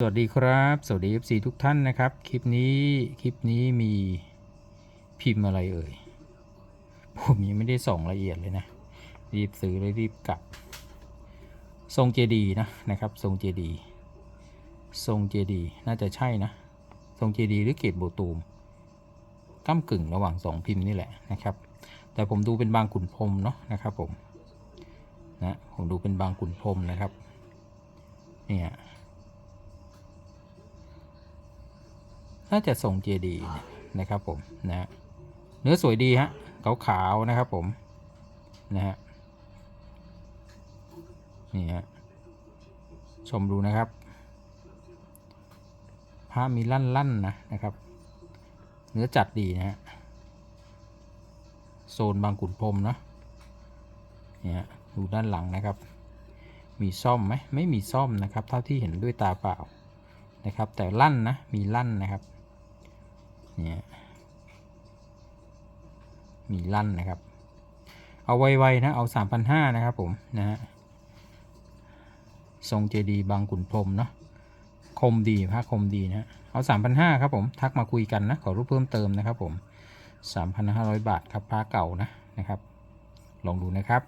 สวัสดีครับ สวัสดี FC ทุกท่านนะครับ คลิปนี้คลิปนี้มีพิมพ์อะไรเอ่ย ผมยังไม่ได้ส่งละเอียดเลยนะ รีบซื้อเลยรีบกลับ ทรงเจดีนะนะครับ ทรงเจดี ทรงเจดีน่าจะใช่นะ ทรงเจดีหรือเกตโบตูมก้ากึ่งระหว่างสองพิมพ์นี่แหละนะครับ แต่ผมดูเป็นบางขุนพรมเนาะนะครับผมนะผมดูเป็นบางขุนพรมนะครับเนี่ย น่าจะทรงเจดีย์นะครับผมนะฮะเนื้อสวยดีฮะขาวๆนะครับผมนะฮะนี่ฮะชมดูนะครับผ้ามีลั่นๆนนะนะครับ เนื้อจัดดีนะฮะโซนบางขุนพรมเนาะเนี่ยฮะดูด้านหลังนะครับ มีซ่อมไหมไม่มีซ่อมนะครับ เท่าที่เห็นด้วยตาเปล่านะครับ แต่ลั่นนะมีลั่นนะครับ เนี่ยมีลั่นนะครับ เอาไวๆนะ เอา 3,500 นะครับผม นะฮะ ทรงเจดีย์บางขุนพรมเนาะ คมดีพระคมดีนะ เอา 3,500 ครับผม ทักมาคุยกันนะ ขอรูปเพิ่มเติมนะครับผม 3,500 บาทครับพระเก่านะ นะครับ ลองดูนะครับ